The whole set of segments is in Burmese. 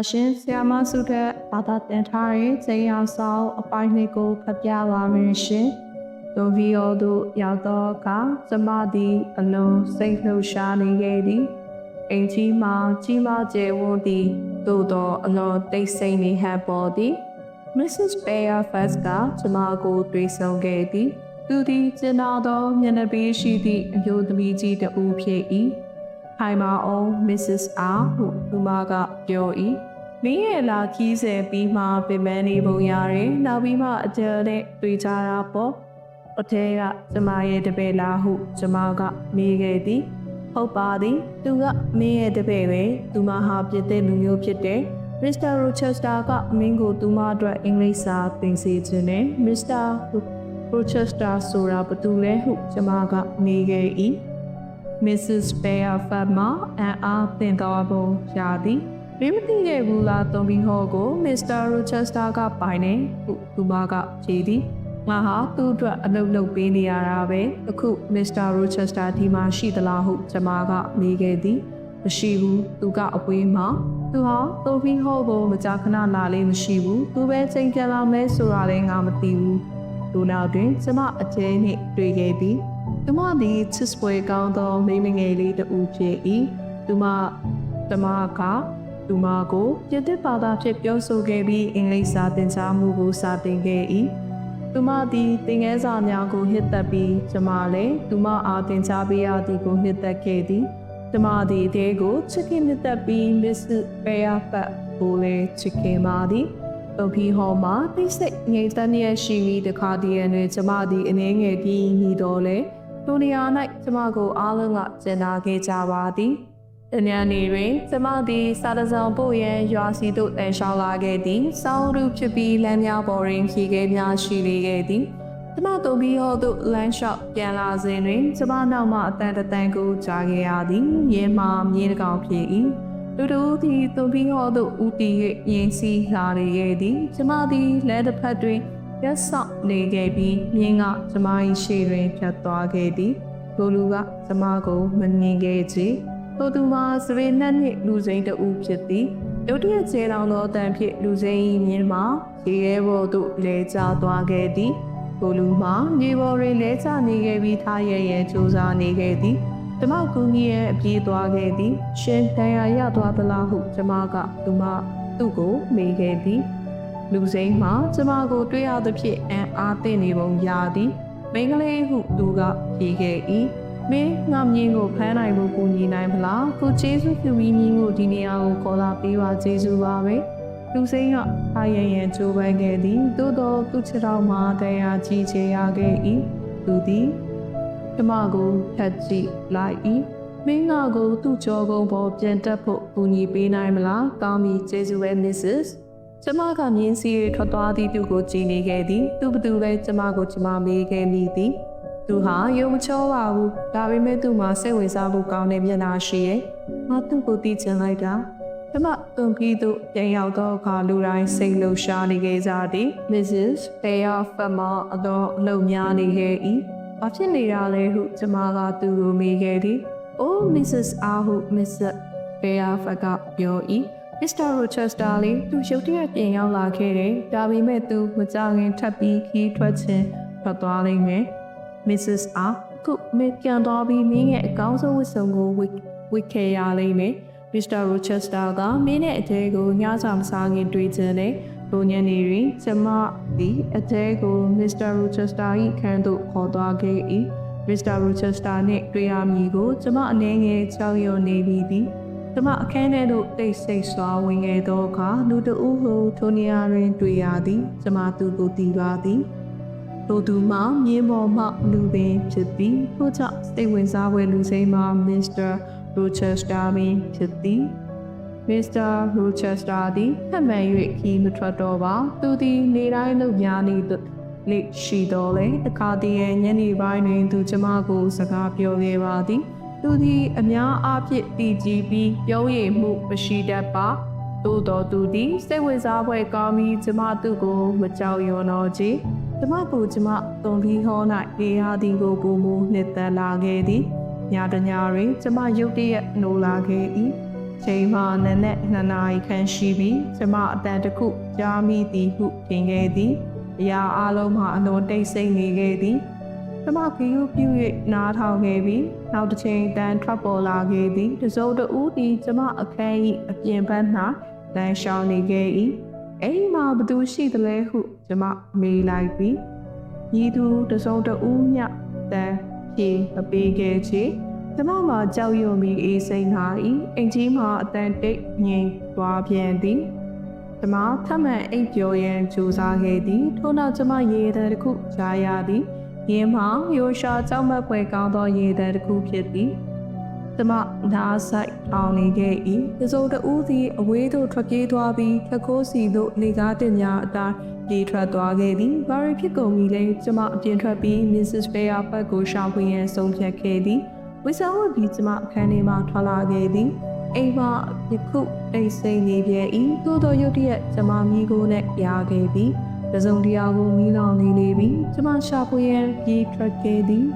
အရှင်ဆရာမစုထက်ဘာသာတင်ထားတဲ့ဇေယျဆောင်အပိုင်းလေးကိုဖတ်ပြပါမယ်ရှင်။ဒိုဗီယိုတို့ရောက်တော့ကကျမသည်အလုံးစိတ်လှုပ်ရှားနေခဲ့သည်။အိမ်ကြီးမှာကြီးမားကျယ်ဝန်းသည်သို့တော့အလွန်တိတ်ဆိတ်နေဟန်ပေါ်သည်။ Mrs. Fairfax ကကျမကိုတွေ့ဆုံခဲ့သည်။သူသည်ကျင်နာသောမျက်နှာပေးရှိသည့်အယိုသမီးကြီးတစ်ဦးဖြစ်၏။ခိုင်မာအောင် Mrs. R ဟုသူမကပြော၏ မင်းရဲ့လာခီးစင်ပြီးမှပြင်ပန်းနေပုံရတယ်နောက်ပြီးမှအကျယ်နဲ့တွေ့ကြတာပေါ့အထဲကကျမရဲ့တပည့်လားဟုကျမကမေးခဲ့သည်ဟုတ်ပါသည်သူကမင်းရဲ့တပည့်ပဲသူမဟာပြစ်တဲ့လူမျိုးဖြစ်တယ်မစ္စတာရိုချက်စတာကမင်းကိုသူမအတွက်အင်္ဂလိပ်စာသင်စေခြင်းနဲ့မစ္စတာရိုချက်စတာဆိုတာဘယ်သူလဲဟုကျမကမေးခဲ့၏ Mrs. Fairfax မှာအန်အားသင်တော်ပုံရသည် မင်းမသိခဲ့ဘူးလားတုံပြီးဟောကို Mr. Rochester ကပိုင်နေဟုသူမကဖြေသည်ငါဟာသူ့အတွက်အလုပ်လုပ်ပေးနေရတာပဲအခု Mr. Rochester ဒီမှာရှိသလားဟုကျွန်မကမေးခဲ့သည်မရှိဘူးသူကအပွေးမှာသူဟာတုံပြီးဟောကိုမကြာခဏလာလေးမရှိဘူးသူပဲချိန်ပြန်လာမဲဆိုတာလည်းငါမသိဘူးလူနောက်တွင်ကျွန်မအကျဲနှင့်တွေ့ခဲ့ပြီးသူမသည်ချစ်ပွဲကောင်းသောမိန်းမငယ်လေးတူဖြစ်၏သူမတမက သူမကိုပြစ်တစ်ဘာသာဖြင့်ပြောဆိုခဲ့ပြီးအင်္ဂလိပ်စာသင်ကြားမှုကိုစာသင်ခဲ့၏သူမသည်သင်ငယ်စာများကိုဟစ်သက်ပြီးကျမလည်းသူမအားသင်ကြားပေးရသည်ကိုဟစ်သက်ခဲ့သည်ကျမသည်အသေးကိုချစ်ခင်နှစ်သက်ပြီး Miss Fairfax ကိုလည်းချစ်ခင်ပါသည်တို့ပြီးဟောမှာသိစိတ်ငြိမ်သက်ရရှိပြီးတခါတည်းတွင်ကျမသည်အနေငယ်ပြီးညီတော်လဲထိုနေရာ၌ကျမကိုအားလုံးကကျင်နာခဲ့ကြပါသည်။ တညနေတွင်ကျမသည်စာတစောင်ပို့ရန်ရွာစီသို့တန်ရှောင်းလာခဲ့သည်။စောင်းရုဖြစ်ပြီးလမ်းများပေါ်တွင်ဖြေခဲများရှိလေခဲ့သည်။ကျမတို့ပြီးဟောသို့လမ်းလျှောက်ပြန်လာစဉ်တွင်ကျမနောက်မှအတန်တတန်ကိုကြားခဲ့ရသည်။ရဲမှမြေတကောင်ဖြစ်၏။လူတို့သည်သူပြီးဟောသို့ဦးတည်၍ရင်စီလာလေခဲ့သည်။ကျမသည်လက်တစ်ဖက်တွင်ရက်ဆော့နေခဲ့ပြီးမြင်းကကျမ၏ရှေ့တွင်ဖြတ်သွားခဲ့သည်လူလူကကျမကိုမမြင်ခဲ့ချေ ထိုသူမှာစပင်နှက်နှင့်လူစိမ်းတဦးဖြစ်သည်ဒုတိယခြေလောင်သောအတန်ဖြင့်လူစိမ်း၏မြင်းမှာရေရဲဘော်သို့လဲကျသွားခဲ့သည်လူလူမှာမြေပေါ်တွင်လဲကျနေခဲ့ပြီးထားရရန်စူးစမ်းနေခဲ့သည်ကျမကူကြီးရဲ့အပြေးသွားခဲ့သည် ရှင်တန်ရာရသွားသလားဟုကျမကသူမသူ့ကိုမေးခဲ့သည်လူစိမ်းမှာကျမကိုတွေ့ရသဖြင့်အံအားသင့်နေပုံရသည်မိန်းကလေးဟုသူကဖြေခဲ့၏ မင်းငါမြင်းကိုဖမ်းနိုင်ဖို့ကူညီနိုင်မလားကိုကျေးဇူးပြုပြီးမြင်းကိုဒီနေရာကိုခေါ်လာပေးပါကျေးဇူးပါပဲလူစိမ်းကအားရရန်ကြိုးပမ်းခဲ့သည်သို့သောသူ့ခြေထောက်မှာတရားကြီးချေရခဲ့၏သူသည်ကျမကိုဖတ်ကြည့်လိုက်၏မင်းငါကိုသူ့ကြောကုန်းပေါ်ပြန်တက်ဖို့ကူညီပေးနိုင်မလားကောင်းပြီကျေးဇူးပဲ Mrs. ကျမကမြင်းစီထွက်သွားသည့်သူကိုကြည်နေခဲ့သည်သူဘသူလဲကျမကိုကျမမေးခဲ့မိသည် သူဟာယုံမချောပါဘူးဒါပေမဲ့သူ့မှာစိတ်ဝင်စားဖို့ကောင်းတဲ့မျက်နှာရှိရဲ့ငါသူ့ကိုသိချင်လိုက်တာကျမတွန်ပြီးသို့ပြန်ရောက်တော့အခါလူတိုင်းစိတ်လှုပ်ရှားနေခဲ့ကြသည် Mrs. Fair Farmer အတော်အလုံများနေခဲ့၏ဘာဖြစ်နေတာလဲဟုကျမကသူ့ကိုမေးခဲ့သည် Oh Mrs. Ah ဟု Mr. Fairfax ကပြော၏မစ္စတာရိုချက်စတာလေးသူရုတ်တရက်ပြင်ရောက်လာခဲ့တယ်။ဒါပေမဲ့သူမကြခင်ထပ်ပြီးခီးထွက်ခြင်းထွက်သွားလိမ့်မယ်။ Mrs. R ခုမေပြန်သွားပြီးမင်းရဲ့အကောင်းဆုံးဝတ်စုံကိုဝတ်ဝတ်ခဲ့ရလိမ့်မယ်။ Mr. Rochester ကမင်းရဲ့အတဲကိုညစာမစားခင်တွေ့ခြင်းနဲ့ဘုံညနေတွင်ကျမသည်အတဲကို Mr. Rochester ၏ခန်းသို့ခေါ်သွားခဲ့၏။ Mr. Rochester နှင့်တွေ့ရမည်ကိုကျမအနေငယ်ကြောက်ရွံ့နေပြီးသည်။ကျမအခန်းထဲသို့တိတ်ဆိတ်စွာဝင်ခဲ့သောအခါလူတဦးဟုထိုနေရာတွင်တွေ့ရသည်ကျမသူ့ကိုတည်ပါသည် ထိုသူမှမြင်းပေါ်မှလူပင်ဖြစ်သည်ထို့ကြောင့်စိတ်ဝင်စားဖွယ်လူစိမ်းမှာမစ္စတာရိုချက်စတာပင်ဖြစ်သည်မစ္စတာရိုချက်စတာသည်ဖက်မှန်၍ခီးမထွက်တော့ပါသူသည်နေတိုင်းလုပ်များနေသလိရှိတော်လေတခါတည်းညနေပိုင်းတွင်သူကျမကိုစကားပြောခဲ့ပါသည် သူသည်အများအားဖြင့်တည်ကြည်ပြီးပြောရည်မှုမရှိတတ်ပါ သို့တော်သူသည်စိတ်ဝင်စားဖွယ်ကောင်းပြီးကျမသူ့ကိုမကြောက်ရွံ့တော့ချေကျမကိုကျမတုံလီဟော၌နေရာသည်ကိုပုံမူနှစ်သက်လာခဲ့သည်ညတညတွင်ကျမရုတ်တရက်နိုးလာခဲ့၏ချိန်မှနနက်2နာရီခန့်ရှိပြီးကျမအတန်တစ်ခုကြားမိသည်ဟုထင်ခဲ့သည်အရာအလုံးမှအလွန်တိတ်ဆိတ်နေခဲ့သည်ကျမခီးယူပြူ၍နားထောင်ခဲ့ပြီးနောက်တစ်ချိန်တန်ထွက်ပေါ်လာခဲ့သည်တစုံတဦးသည်ကျမအခန်း၏အပြင်ဘက်၌ လမ်းလျှောက်နေခဲ့၏အိမ်မှာဘသူရှိသလဲဟုကျမမေးလိုက်ပြီးဤသူတစုံတဦးမျှတန်ဖြေမပေးခဲ့ချေကျမမှာကြောက်ရွံ့ပြီးအေးစိမ့်လာ၏အိမ်ကြီးမှာအတန်တိတ်ငြိမ်သွားပြန်သည်ကျမထပ်မံအိပ်ပျော်ရန်ကြိုးစားခဲ့သည်ထို့နောက်ကျမရေသည်တစ်ခုကြားရသည်ရင်းမှာရိုရှာကြောက်မက်ဖွယ်ကောင်းသောရေသည်တစ်ခုဖြစ်သည် ကျမဓာတ်ဆိုင်အောင်နေခဲ့၏တစုံတဦးသည်အဝေးသို့ထွက်ပြေးသွားပြီးခခိုးစီသို့လေကားတင်များအတိုင်းပြေးထွက်သွားခဲ့သည်ဘာရီဖြစ်ကုန်ပြီလဲကျမအပြင်ထွက်ပြီး Mrs. Fair ဘက်ကိုရှောင်ပွင့်ရန်ဆုံးဖြတ်ခဲ့သည်ဝိဆာဝတ်ပြီးကျမအခန်းထဲမှထွက်လာခဲ့သည်အိမ်မှာယခုအိတ်စိန်နေပြန်၏သို့သောရုတ်တရက်ကျမမိကိုနဲ့ရခဲ့သည်တစုံတရာကိုမိလောင်နေနေပြီးကျမရှာဖွေရန်ပြေးထွက်ခဲ့သည်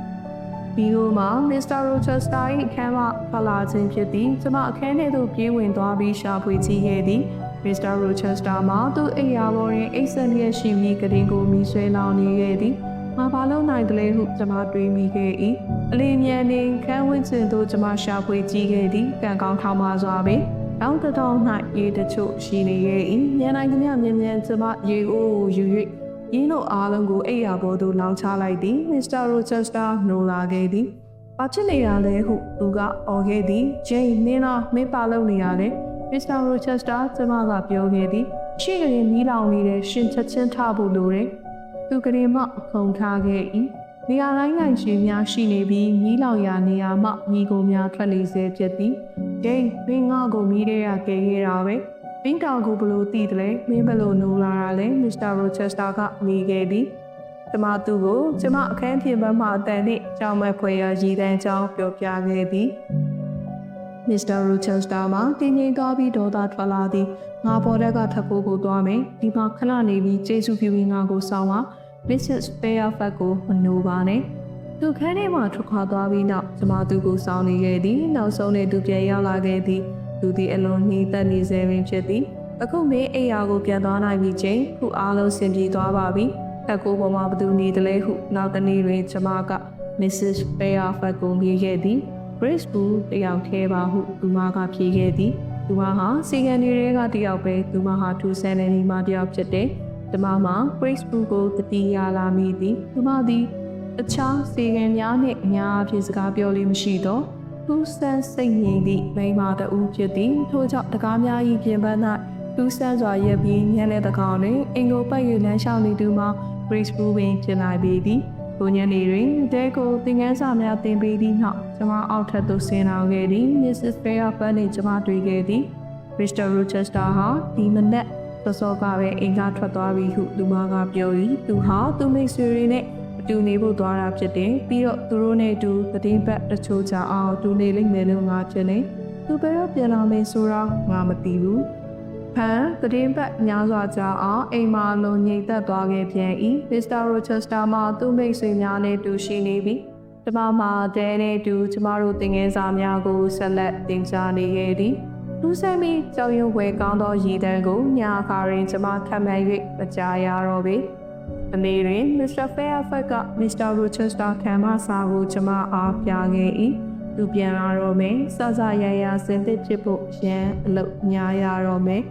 ပြီးတော့မှ Mr. Rochester ၏အခန်းမှထွက်လာခြင်းဖြစ်သည်ကျမအခန်းထဲသို့ပြေးဝင်သွားပြီးရှာဖွေကြည့်ခဲ့သည် Mr. Rochester မှာသူ့အိယာပေါ်တွင်အိတ်ဆက်လျက်ရှိပြီးကတင်ကိုမိဆွဲလောင်နေခဲ့သည်။ငါဘာလို့နိုင်တယ်လဲဟုကျွန်မတွေးမိခဲ့၏။အလင်းမြန်နေခန်းဝင်းကျင်သို့ကျွန်မရှာဖွေကြည့်ခဲ့သည်။ကံကောင်းထောင်ပါစွာပင်တောင်းတတော်၌ရေတချို့ရှိနေခဲ့၏။မြန်နိုင်သမျှမြန်မြန်ကျွန်မရေအိုးကိုယူ၍ ရင်းတို့အားလုံးကိုအိယာပေါ်သို့လောင်ချလိုက်သည်။ Mr. Rochester နိုးလာခဲ့သည်။ဘာဖြစ်နေရလဲဟုသူကအော်ခဲ့သည်။ဂျိန်းမင်းလားမင်းပါလို့နေရလဲ။ Mr. Rochester ကျမကပြောခဲ့သည်ရှေ့ကလေးမီးလောင်နေတဲ့ရှင်ချက်ချင်းထဖို့လိုတယ်။သူကလေးမှခုံထားခဲ့၏။နေရာတိုင်းနိုင်ရှင်များရှိနေပြီးမီးလောင်ရာနေရာမှမိကိုများထွက်နေစေဖြစ်သည်။ဒိန်းမင်းငါ့ကိုမီးရဲရကဲခဲ့တာပဲ။ ပင်းတောင်ကိုဘလို့တည်တယ်လဲမင်းဘလို့နိုးလာတာလဲ Mr. Rochester ကမိခဲ့သည်။ကျမသူ့ကိုကျမအခန်းပြင်ပမှအတန်နဲ့ကြောင်မဲ့ဖွယ်ရာရည်တန်းကြောင်းပြောပြခဲ့သည်။ Mr. Rochester မှာတင်းငိမ့်သွားပြီးဒေါသထွက်လာသည်ငါပေါ်တက်ကထပ်ဖို့ကိုသွားမယ်ဒီမှာခဏနေပြီးကျေးဇူးပြုပြီးငါကိုစောင်းပါ Mrs. Fairfax ကိုမနိုးပါနဲ့သူခန်းထဲမှာထွက်ခွာသွားပြီးနောက်ကျမသူ့ကိုစောင်းနေခဲ့သည်နောက်ဆုံးနဲ့သူပြန်ရောက်လာခဲ့သည် သူသည်အလွန်နှီးသက်နေစေပင်ဖြစ်သည်အခုမင်းအိယာကိုပြန်သွားနိုင်ပြီချင်းခုအားလုံးဆင်ပြေသွားပါပြီထက်ကိုပေါ်မှာဘသူနေတယ်လဲဟုနောက်တနေ့တွင်ကျမက Mrs. Fairfax ကိုမြည်ခဲ့သည် Grace ဘူးတယောက်ထဲပါဟုသူမကဖြေခဲ့သည်သူမဟာစီကန်တွေကတယောက်ပဲသူမဟာထူဆန်းတဲ့ညီမတယောက်ဖြစ်တယ်ဒီမမှာ Grace ဘူးကိုတတိယလာမိသည်သူမသည်အခြားစီကန်များနှင့်အများအပြားစကားပြောလို့မရှိတော့ ထူဆန်းစိတ်ငြိမ်သည့်မိန်းမတဦးဖြစ်သည်ထို့ကြောင့်တကားများ၏ပြင်ပန်း၌ထူဆန်းစွာရပ်ပြီးညနေတကောင်တွင်အင်ကိုပတ်၍လမ်းလျှောက်နေသူမှာ Grace ဘူးပင်ဖြစ်လာပေသည်ကိုညနေတွင်တဲကိုသင်ငန်းစာများတင်ပေးသည့်နောက်ကျွန်မအောက်ထပ်သို့ဆင်းလာခဲ့သည် Mrs. Fairfax နှင့်ကျွန်မတွေ့ခဲ့သည် Mr. Rochester ဟာဒီမနက်စောစောကပဲအိမ်ကထွက်သွားပြီဟုသူမကပြော၏သူဟာသူမိတ်ဆွေတွေနဲ့အ တူနေဖို့သွားတာဖြစ်တယ်ပြီးတော့သူတို့နဲ့အတူသတင်းပတ်တချို့ကြအောင်တူနေလိမ့်မယ်လို့ငါထင်တယ်သူဘယ်တော့ပြန်လာမယ်ဆိုတော့ငါမသိဘူးဖန်သတင်းပတ်များစွာကြာအောင်အိမ်မှာလုံငိမ့်သက်သွားခဲ့ပြန်၏မစ္စတာရိုချက်စတာမှာသူ့မိတ်ဆွေများနဲ့တူရှိနေပြီကျမမှာတဲနဲ့တူကျမတို့တင်ငယ်စာများကိုဆက်လက်တင်ကြားနေခဲ့သည်လူဆိုင်မီကြောင်ရွံဝဲကောင်းသောရည်တန်းကိုညာခါရင်ကျမခံမှန်၍မကြားရတော့ပေ အမေတွင် Mr. Fairfax က Mr. Rochester ခံမစာကိုကျမအားပြခဲ့၏သူပြန်လာတော့မယ်စစရရစင်သစ်ဖြစ်ဖို့ရန်အလုပ်များရတော့မယ်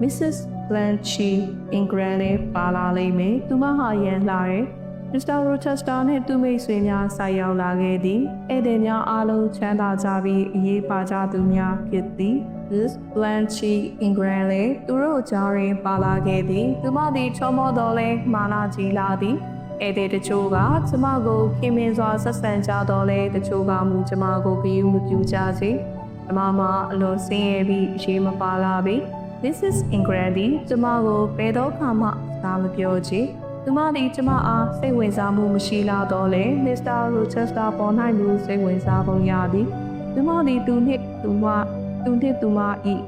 Mrs. Blanche Ingram နဲ့ပါလာလိမ့်မယ်။သူမဟာရန်လာတယ်။ Mr. Rochester နဲ့သူမိတ်ဆွေများဆိုက်ရောက်လာခဲ့သည်။ဧည့်သည်များအားလုံးချမ်းသာကြပြီးအရေးပါကြသူများဖြစ်သည်။ Miss Blanche Ingram လည်းသူတို့ကြားတွင်ပါလာခဲ့သည်။သူမသည်ချောမောတော်လဲမာနာကြီးလာသည်။ဧည့်သည်တချို့ကကျမကိုခင်မင်စွာဆက်ဆံကြတော့လဲတချို့ကမူကျမကိုဂရုမပြုကြစေ။ကျမမှာအလွန်ဆင်းရဲပြီးအရေးမပါလာပြီ။ Mrs. Ingram သည်ကျမကိုဘယ်တော့မှစကားမပြောချေ။သူမသည်ကျမအားစိတ်ဝင်စားမှုမရှိလာတော့လေ Mr. Rochester ပေါ်၌လူစိတ်ဝင်စားပုံရသည်။သူမသည်သူနှင့်သူမ သူနှင့်သူမ၏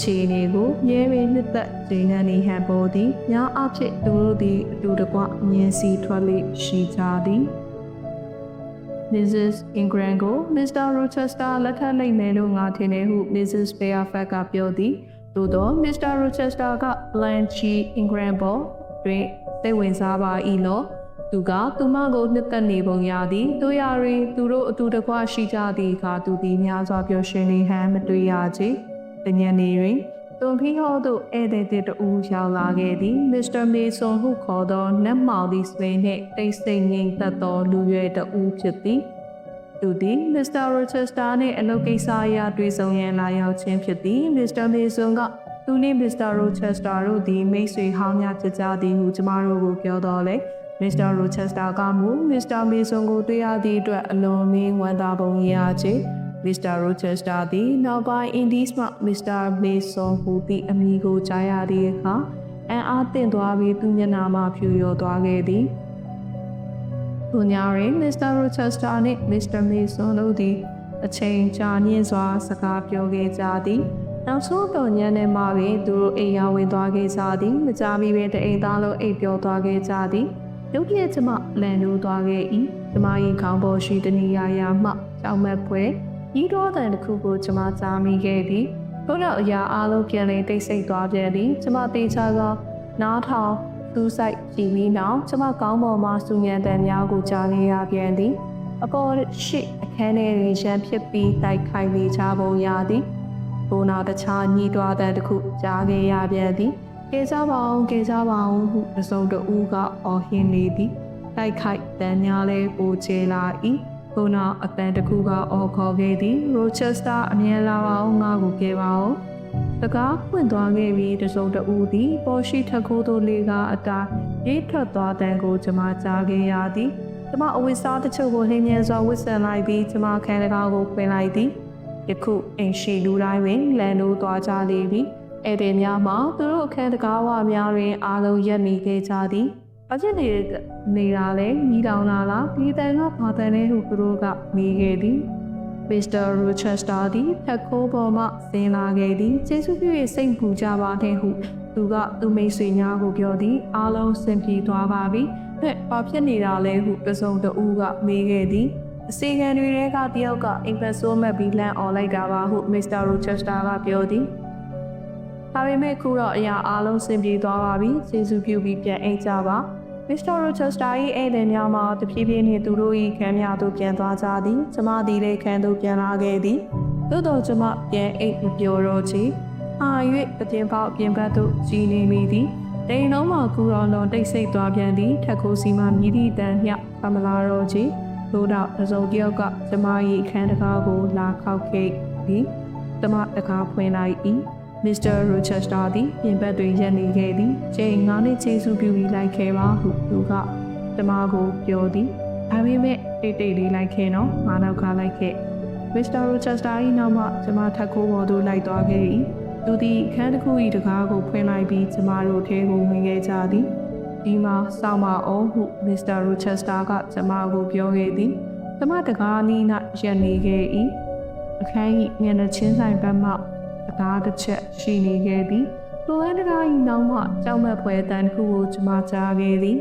ခြေနေကိုမြဲပင်နှစ်သက်ခြေနှံနေဟန်ပေါ်သည်။ညာအဖြစ်သူတို့သည်အတူတကွမြင်စီထွက်လေရှိကြသည်။ Mrs. Ingram ကို Mr. Rochester လက်ထပ်လိုက်မယ်လို့ငါထင်တယ်ဟု Mrs. Fairfax ကပြောသည်သို့သော Mr. Rochester က Blanche Ingram ပေါ်တွင်စိတ်ဝင်စားပါ၏လော သူကသူမကိုနှစ်သက်နေပုံရသည်တို့ရတွင်သူတို့အတူတကွရှိကြသည့်အခါသူသည်များစွာပျော်ရွှင်နေဟန်မတွေ့ရချေတညနေတွင်တွန်ဖီဟောသို့ဧည့်သည်တစ်တူရောက်လာခဲ့သည်မစ္စတာမေဆွန်ဟုခေါ်သောနတ်မောင်သည်စပိန်နှင့်တိတ်ဆိတ်ငြိမ်သက်သောလူရွယ်တူဖြစ်သည်သူသည်မစ္စတာရိုချက်စတာနှင့်အလုပ်ကိစ္စအရာတွေ့ဆုံရန်လာရောက်ခြင်းဖြစ်သည်မစ္စတာမေဆွန်ကသူနှင့်မစ္စတာရိုချက်စတာတို့သည်မိတ်ဆွေဟောင်းများဖြစ်ကြသည်ဟုကျမတို့ကိုပြောတော်လဲ မစ္စတာရိုချက်စတာကမူမစ္စတာမေဆွန်ကိုတွေ့ရသည့်အတွက်အလွန်မင်းဝမ်းသာပုံရချေမစ္စတာရိုချက်စတာသည်နောက်ပိုင်းအင်ဒီစ်မှမစ္စတာမေဆွန်ဟူသည့်အမည်ကိုကြားရသည့်အခါအန်အားသင့်သွားပြီးသူမျက်နှာမှဖြူရောသွားခဲ့သည်။သူညာရင်မစ္စတာရိုချက်စတာနှင့်မစ္စတာမေဆွန်တို့သည်အချိန်ကြာမြင့်စွာစကားပြောခဲ့ကြသည်။နောက်ဆုံးတော့ညနေမှပင်သူတို့အိမ်ရောက်ဝင်သွားခဲ့ကြသည်။မကြမီပင်တအိမ်သားလုံးအိပ်ပျော်သွားခဲ့ကြသည်။ ရုတ်တရက်ကျမလန်နိုးသွားခဲ့၏။ကျမ၏ခေါင်းပေါ်ရှိတနေရာရာမှကြောက်မက်ပွဲဤတော်တန်တစ်ခုကိုကျမကြားမိခဲ့သည်။ထို့နောက်အရာအလုံးပြန်လည်တိတ်ဆိတ်သွားပြန်သည်။ကျမတေချာကနားထောင်သူ့ဆိုင်ကြည့်ပြီးနောက်ကျမကောင်းပေါ်မှာစူညံတန်များကိုကြားနေရပြန်သည်။အပေါ်ရှိအခန်းထဲတွင်ရန်ဖြစ်ပြီးတိုက်ခိုက်နေကြပုံရသည်။ဘုံနာတခြားညီးတွားတဲ့တစ်ခုကြားခဲ့ရပြန်သည်။ ကဲကြပါအောင်ကဲကြပါအောင်ဟုအစုံတဦးကအော်ဟင်းနေသည်။တိုက်ခိုက်တန်များလဲပိုချေလာ၏။ခုနအတန်တစ်ခုကအော်ခေါ်ခဲ့သည်ရိုချက်စတာအမြဲလာပါအောင်ငါကိုကဲပါအောင်တကားဖွင့်သွားခဲ့ပြီးတစုံတဦးသည်ပေါ်ရှိထက်ခိုးသို့လေးကအတားရေးထွက်သွားတဲ့ကိုကျမကြားခဲ့ရသည်ကျမအဝိစားတချို့ကိုလင်းမြန်စွာဝစ်ဆန်လိုက်ပြီးကျမခန်းတကားကိုဖွင့်လိုက်သည်ယခုအိမ်ရှိလူတိုင်းတွင်လန်တို့သွားကြလေပြီ ဧည့်သည်များမှာသူတို့အခန်းတကားဝများတွင်အားလုံးရက်နေခဲ့ကြသည်အကျင့်တွေနေတာလဲမိတောင်လာလားဒီတန်ကဘာတန်လဲဟုသူတို့ကမိခဲ့သည်မစ္စတာရိုချက်စတာသည်ဖက်ခိုးပေါ်မှဆင်းလာခဲ့သည်ကျေးဇူးပြု၍စိတ်ပူကြပါတဲ့ဟုသူကသူမိတ်ဆွေများကိုပြောသည်အားလုံးစင်ပြေသွားပါပြီဟဲ့ဘာဖြစ်နေတာလဲဟုတစုံတဦးကမေးခဲ့သည်အစီခံတွေကတယောက်ကအင်ဖက်ဆိုးမက်ပြီးလန့်អော်လိုက်တာပါဟုမစ္စတာရိုချက်စတာကပြောသည် ဒါပေမဲ့ခုတော့အရာအားလုံးစင်ပြေသွားပါပြီကျေးဇူးပြုပြီးပြန်အိတ်ကြပါမစ္စတာရိုချက်စတာ၏ဧည့်သည်များမှတဖြည်းဖြည်းနှင့်သူတို့၏ခန်းများသို့ပြန်သွားကြသည်ကျမသည်လည်းခန်းသို့ပြန်လာခဲ့သည်သို့တော်ကျမပြန်အိတ်မပြောတော့ချေအာ၍ပတင်ပေါက်ပြင်ဘက်သို့ကြီးနေမိသည်တိန်လုံးမှာကူတော်လွန်တိတ်ဆိတ်သွားပြန်သည်ထက်ခိုးစီမှမြည်သည့်တန်မြပမလာတော့ချေသို့တော့အစုံတယောက်ကကျမ၏ခန်းတကားကိုလာခောက်ခဲ့ပြီးကျမတကားဖွင့်လိုက်၏ မစ္စတာရိုချက်စတာသည်ပြင်ပတွင်ရပ်နေခဲ့သည်။ချိန်ငါနှင့်ချေစုပြုပြီးလိုက်ခဲ့ပါဟုသူကကျမကိုပြောသည်။ဒါပေမဲ့တိတ်တိတ်လေးလိုက်ခဲ့နော်။ငါနောက်ကလိုက်ခဲ့။မစ္စတာရိုချက်စတာ၏နောက်မှကျမထက်ခိုးပေါ်သို့လိုက်သွားခဲ့၏။သူသည်ခန်းတစ်ခု၏တကားကိုဖွင့်လိုက်ပြီးကျမတို့ထဲကိုဝင်ခဲ့ကြသည်။ဒီမှာစောင့်မအောင်ဟုမစ္စတာရိုချက်စတာကကျမကိုပြောခဲ့သည်။ကျမတကားနီး၌ရပ်နေခဲ့၏။အခန်း၏မျက်နှာချင်းဆိုင်ဘက်မှ အသားတစ်ချက်ရှိနေခဲ့သည်လိုအပ်တကား၏နောက်မှကြောက်မက်ဖွယ်တန်တစ်ခုကိုကျွန်မကြားခဲ့သည်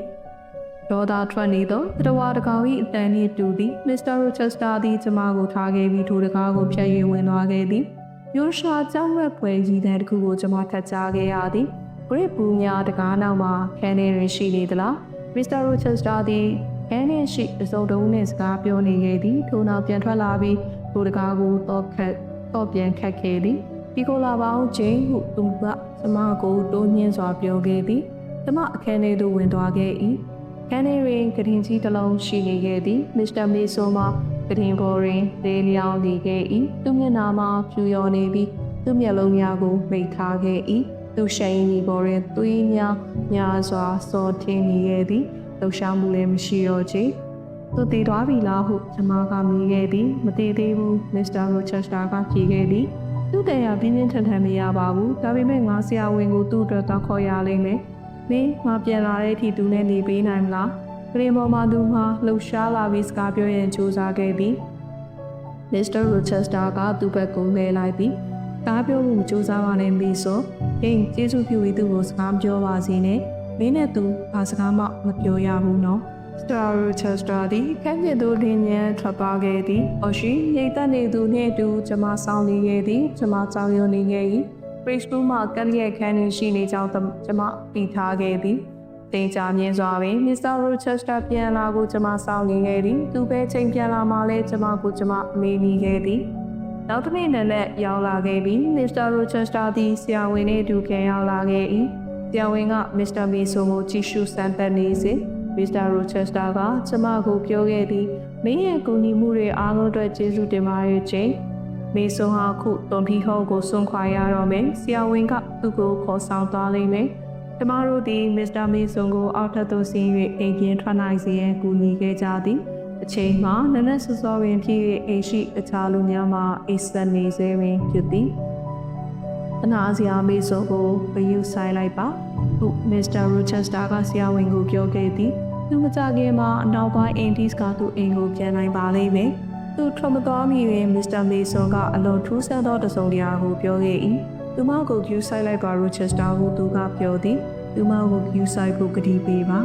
ဒေါသထွက်နေသောတဝါတကောင်၏အတန်နှင့်တူသည်မစ္စတာရိုချက်စတာသည်ကျွန်မကိုထားခဲ့ပြီးထိုတကားကိုဖျက်၍ဝင်သွားခဲ့သည်မျိုးရှာကြောက်မက်ဖွယ်ကြီးတဲ့တစ်ခုကိုကျွန်မထပ်ကြားခဲ့ရသည်ဂရစ်ပူများတကားနောက်မှာခန်းထဲတွင်ရှိနေသလားမစ္စတာရိုချက်စတာသည်ခန်းထဲရှိအစုံတုံးနှင့်စကားပြောနေခဲ့သည်ထို့နောက်ပြန်ထွက်လာပြီးထိုတကားကိုတော့ခတ်တော့ပြန်ခတ်ခဲ့သည် ဒီကိုလာပါအောင်ချင်းဟုသူကကျမကိုတိုးညင်းစွာပြောခဲ့သည်ကျမအခန်းထဲသို့ဝင်သွားခဲ့၏ခန်းထဲတွင်ကရင်ကြီးတစ်လုံးရှိနေခဲ့သည်မစ္စတာမေဆိုမှကရင်ပေါ်တွင်သေးလျောင်းနေခဲ့၏သူမျက်နှာမှာဖြူရော်နေပြီးသူမျက်လုံးများကိုမိတ်ထားခဲ့၏သူရှိန်ဒီပေါ်တွင်သွေးများများစွာစောထင်းနေခဲ့သည်လှူရှားမှုလည်းမရှိတော့ချေသူတည်သွားပြီလားဟုကျမကမေးခဲ့သည် မတည်သေးဘူးမစ္စတာရိုချက်စတာကဖြေခဲ့သည် သူ့တရားပြင်းပြင်းထန်ထန်မရပါဘူးဒါပေမဲ့ငါဆရာဝန်ကိုသူ့အတွက်တော့ခေါ်ရလိမ့်မယ်မင်းငါပြန်လာတဲ့အထိသူနဲ့နေပေးနိုင်မလားဂရင်ပေါ်မှာသူမှာလှူရှားလာပြီးစကားပြောရင်စူးစမ်းခဲ့သည်မစ္စတာရိုချက်စတာကသူ့ဘက်ကိုလဲလိုက်သည်ကားပြောမှုစူးစမ်းပါနဲ့မီဆိုဟင်းကျေးဇူးပြုပြီးသူ့ကိုစကားပြောပါစီနဲ့မင်းနဲ့သူဘာစကားမှမပြောရဘူးနော် စတာရူချက်စတာသည်ခန်းကျင်သူလင်းညံထွက်ပါခဲ့သည်။အော်ရှိရိတ်သက်နေသူနှင့်အတူကျမဆောင်နေခဲ့သည်။ကျမကြောင်ရုံနေခဲ့၏။ Bridge School မှာကက်ရက်ခန်းတွင်ရှိနေကြောင်းကျမပြီးထားခဲ့သည်။တင်ကြမြင်စွာပင် Mr. Rochester ပြန်လာကိုကျမဆောင်နေခဲ့သည်။သူပဲချိန်ပြန်လာမှလည်းကျမကိုကျမမေးနေခဲ့သည်။နောက်တစ်နေ့နဲ့လည်းရောက်လာခဲ့ပြီး Mr. Rochester သည်ဆရာဝန်နှင့်အတူပြန်ရောက်လာခဲ့၏။ဆရာဝန်က Mr. Mason ကိုကြည့်ရှုစမ်းသပ်နေစဉ် မစ္စတာရိုချက်စတာကကျမကိုပြောခဲ့သည်မင်းရဲ့ကူညီမှုတွေအားလုံးအတွက်ကျေးဇူးတင်ပါတယ်ချင်းမေဆွန်ဟာခုတွန်ထီဟောကိုစွန့်ခွာရတော့မယ်ဆရာဝန်ကသူ့ကိုခေါ်ဆောင်သွားလိမ့်မယ်ကျမတို့ဒီမစ္စတာမေဆွန်ကိုအောက်ထပ်သို့ဆင်း၍အိမ်ပြင်ထွက်နိုင်စေရန်ကူညီခဲ့ကြသည်အချိန်မှာနနက်စောစောပင်ဖြစ်၍အိမ်ရှိအခြားလူများမှအိတ်ဆက်နေစေပင်ဖြစ်သည်အနာစရာမေဆွန်ကိုဘယူဆိုင်လိုက်ပါ ဟုမစ္စတာရိုချက်စတာကဆရာဝန်ကိုပြောခဲ့သည် သူမကြခင်မှာအနောက်ပိုင်းအင်ဒီစ်ကသူ့အိမ်ကိုပြန်နိုင်ပါလိမ့်မယ်သူထမတော်မီတွင်မစ္စတာမေဆွန်ကအလွန်ထူးဆန်းသောတစုံတရာကိုပြောခဲ့၏သူမကို view site လိုက်ပါရိုချက်စတာကိုသူကပြောသည်သူမကို view site ကိုကတိပေးပါ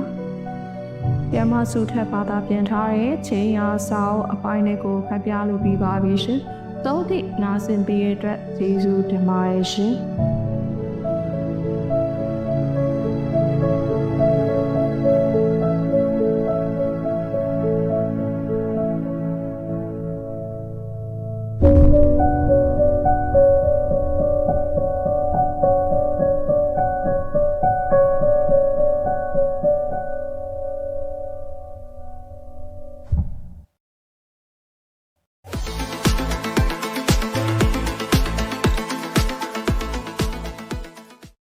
ပြန်မဆုထက်ပါတာပြန်ထားတဲ့ချင်းရာဆောင်အပိုင်းတွေကိုဖတ်ပြလို့ပြီးပါပြီရှင်။သုံးသည့်နာဆင်ပေးရတဲ့အတွက်ကျေးဇူးတင်ပါတယ်ရှင်။